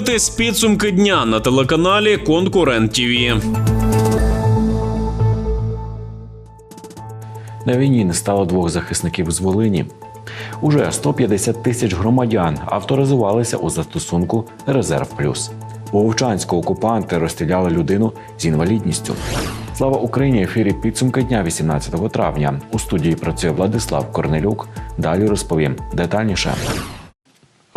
Дивитесь підсумки дня на телеканалі Конкурент ТІВІ. На війні не стало двох захисників з Волині. Уже 150 тисяч громадян авторизувалися у застосунку Резерв Плюс. У Вовчанську окупанти розстріляли людину з інвалідністю. Слава Україні! Ефірі підсумки дня 18 травня. У студії працює Владислав Корнелюк. Далі розповім детальніше.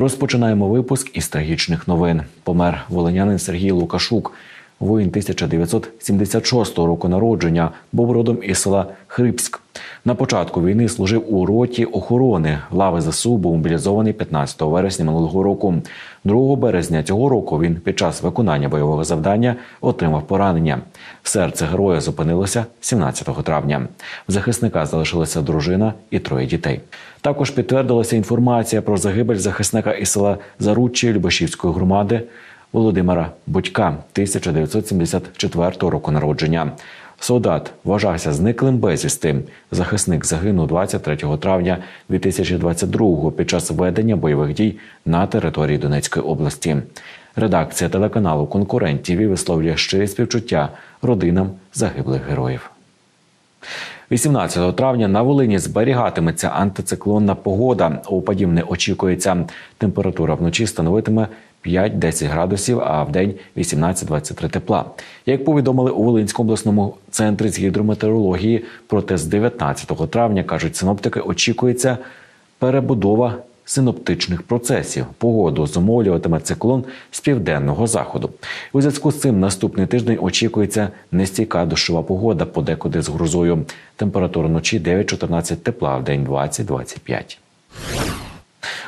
Розпочинаємо випуск із трагічних новин. Помер волинянин Сергій Лукашук. Воїн 1976 року народження був родом із села Хрипськ. На початку війни служив у роті охорони. Лави ЗСУ був мобілізований 15 вересня минулого року. 2 березня цього року він під час виконання бойового завдання отримав поранення. Серце героя зупинилося 17 травня. В захисника залишилася дружина і троє дітей. Також підтвердилася інформація про загибель захисника із села Заруччі Любашівської громади Володимира Будька 1974 року народження. Солдат вважався зниклим безвісти. Захисник загинув 23 травня 2022-го під час ведення бойових дій на території Донецької області. Редакція телеканалу Конкурент ТІВІ висловлює щирі співчуття родинам загиблих героїв. 18 травня на Волині зберігатиметься антициклонна погода. Опадів не очікується. Температура вночі становитиме 5-10 градусів, а в день 18-23 тепла. Як повідомили у Волинському обласному центрі з гідрометеорології, проте з 19 травня кажуть синоптики, очікується перебудова синоптичних процесів. Погоду зумовлюватиме циклон з південного заходу. У зв'язку з цим наступний тиждень очікується нестійка дощова погода, подекуди з грозою. Температура вночі 9-14 тепла, в день 20-25.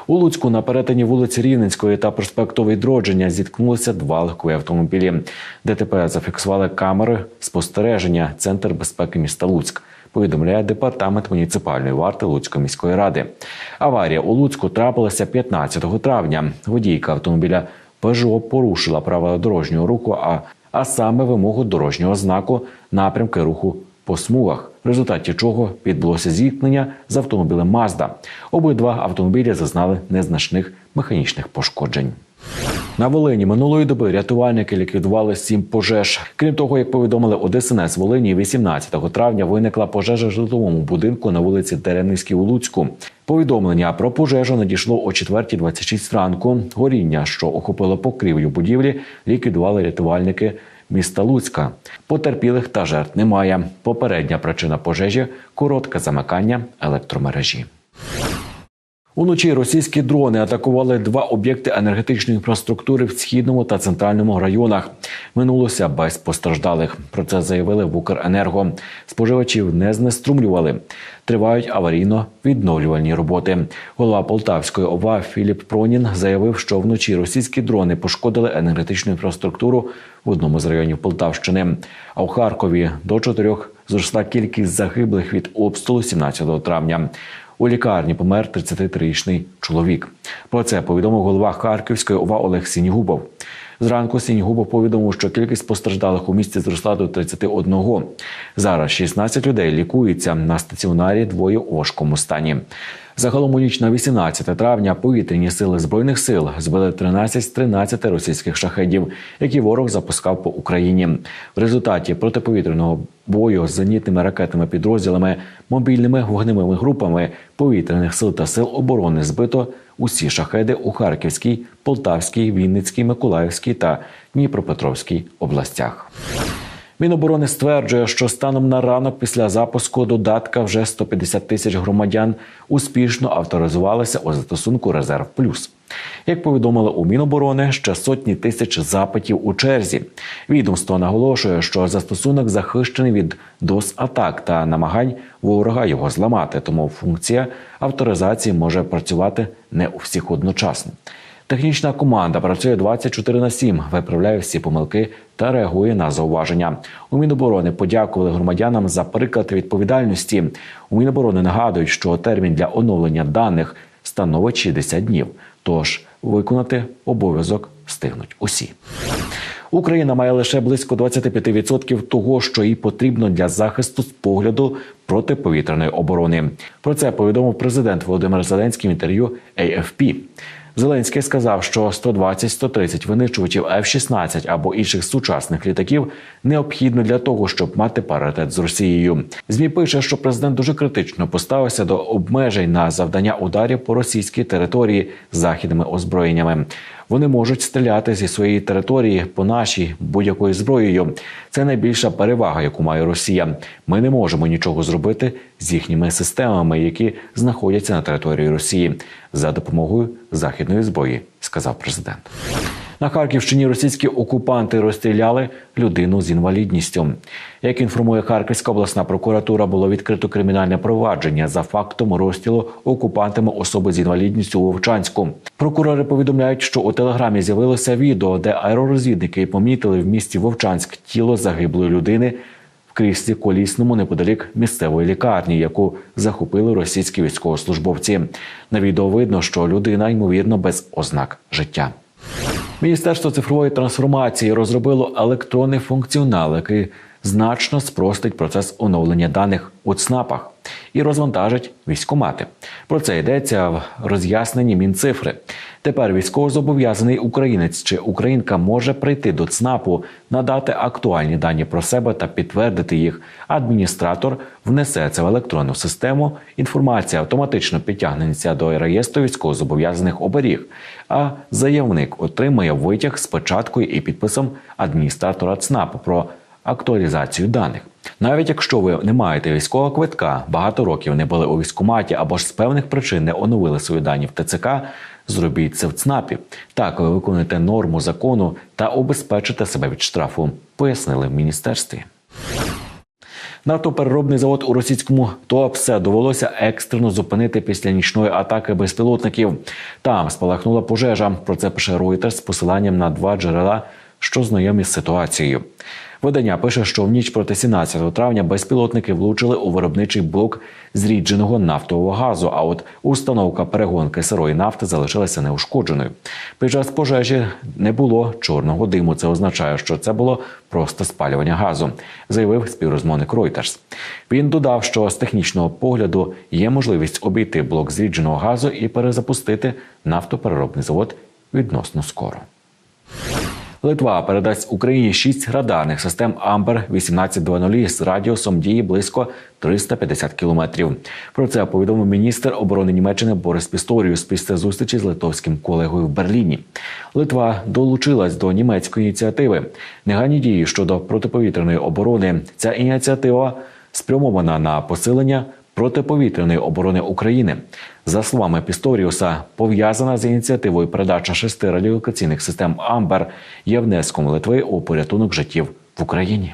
У Луцьку на перетині вулиці Рівненської та проспекту Відродження зіткнулися два легкові автомобілі. ДТП зафіксували камери спостереження Центр безпеки міста Луцьк. Повідомляє департамент муніципальної варти Луцької міської ради. Аварія у Луцьку трапилася 15 травня. Водійка автомобіля Peugeot порушила правила дорожнього руху, а, а саме вимогу дорожнього знаку напрямки руху по смугах, в результаті чого відбулося зіткнення з автомобілем Mazda. Обидва автомобілі зазнали незначних механічних пошкоджень. На Волині минулої доби рятувальники ліквідували сім пожеж. Крім того, як повідомили у ДСНС Волині, 18 травня виникла пожежа в житловому будинку на вулиці Теренівській у Луцьку. Повідомлення про пожежу надійшло о 4.26 ранку. Горіння, що охопило покрівлю будівлі, ліквідували рятувальники міста Луцька. Потерпілих та жертв немає. Попередня причина пожежі коротке замикання електромережі. Уночі російські дрони атакували два об'єкти енергетичної інфраструктури в східному та центральному районах. Минулося без постраждалих. Про це заявили в Укренерго. Споживачів не знеструмлювали. Тривають аварійно-відновлювальні роботи. Голова Полтавської ОВА Філіп Пронін заявив, що вночі російські дрони пошкодили енергетичну інфраструктуру в одному з районів Полтавщини. А у Харкові до чотирьох зросла кількість загиблих від обстрілу 17 травня. У лікарні помер 33-річний чоловік. Про це повідомив голова Харківської ОВА Олег Сінігубов. Зранку Сінігубов повідомив, що кількість постраждалих у місті зросла до 31. Зараз 16 людей лікуються на стаціонарі, двоє у важкому стані. Загалом у ніч на 18 травня повітряні сили збройних сил збили 13 з 13 російських шахедів, які ворог запускав по Україні. В результаті протиповітряного бою з зенітними ракетними підрозділами, мобільними вогневими групами повітряних сил та сил оборони збито усі шахеди у Харківській, Полтавській, Вінницькій, Миколаївській та Дніпропетровській областях. Міноборони стверджує, що станом на ранок після запуску додатка вже 150 тисяч громадян успішно авторизувалися у застосунку Резерв Плюс. Як повідомили у Міноборони, ще сотні тисяч запитів у черзі. Відомство наголошує, що застосунок захищений від DOS-атак та намагань ворога його зламати, тому функція авторизації може працювати не у всіх одночасно. Технічна команда працює 24 на 7, виправляє всі помилки та реагує на зауваження. У Міноборони подякували громадянам за приклад відповідальності. У Міноборони нагадують, що термін для оновлення даних становить 60 днів. Тож виконати обов'язок встигнуть усі. Україна має лише близько 25% того, що їй потрібно для захисту з погляду протиповітряної оборони. Про це повідомив президент Володимир Зеленський в інтерв'ю AFP. Зеленський сказав, що 120-130 винищувачів F-16 або інших сучасних літаків необхідно для того, щоб мати паритет з Росією. Змі пише, що президент дуже критично поставився до обмежень на завдання ударів по російській території західними озброєннями. Вони можуть стріляти зі своєї території по нашій будь-якою зброєю. Це найбільша перевага, яку має Росія. Ми не можемо нічого зробити з їхніми системами, які знаходяться на території Росії за допомогою західної зброї, сказав президент. На Харківщині російські окупанти розстріляли людину з інвалідністю. Як інформує Харківська обласна прокуратура, було відкрито кримінальне провадження за фактом розстрілу окупантами особи з інвалідністю у Вовчанську. Прокурори повідомляють, що у телеграмі з'явилося відео, де аеророзвідники помітили в місті Вовчанськ тіло загиблої людини в кріслі колісному неподалік місцевої лікарні, яку захопили російські військовослужбовці. На відео видно, що людина ймовірно без ознак життя. Міністерство цифрової трансформації розробило електронний функціонал, який значно спростить процес оновлення даних у ЦНАПах і розвантажить військомати. Про це йдеться в роз'ясненні Мінцифри. Тепер військовозобов'язаний українець чи українка може прийти до ЦНАПу, надати актуальні дані про себе та підтвердити їх. Адміністратор внесе це в електронну систему. Інформація автоматично підтягнеться до реєстру військовозобов'язаних оберіг. А заявник отримає витяг з печаткою і підписом адміністратора ЦНАПу про актуалізацію даних. Навіть якщо ви не маєте військового квитка, багато років не були у військкоматі або ж з певних причин не оновили свої дані в ТЦК, зробіть це в ЦНАПі. Так ви виконуєте норму закону та обезпечите себе від штрафу, пояснили в міністерстві. Нафтопереробний завод у російському Туапсе довелося екстрено зупинити після нічної атаки безпілотників. Там спалахнула пожежа. Про це пише Reuters з посиланням на два джерела, що знайомі з ситуацією. Видання пише, що в ніч проти 17 травня безпілотники влучили у виробничий блок зрідженого нафтового газу. А от установка перегонки сирої нафти залишилася неушкодженою. Під час пожежі не було чорного диму. Це означає, що це було просто спалювання газу, заявив співрозмовник Reuters. Він додав, що з технічного погляду є можливість обійти блок зрідженого газу і перезапустити нафтопереробний завод відносно скоро. Литва передасть Україні шість радарних систем Амбер 1820 з радіусом дії близько 350 кілометрів. Про це повідомив міністр оборони Німеччини Борис Пісторіус після зустрічі з литовським колегою в Берліні. Литва долучилась до німецької ініціативи. Негайні дії щодо протиповітряної оборони. Ця ініціатива спрямована на посилення протиповітряної оборони України. За словами Пісторіуса, пов'язана з ініціативою передача шести радіолокаційних систем Амбер є внеском Литви у порятунок життів в Україні.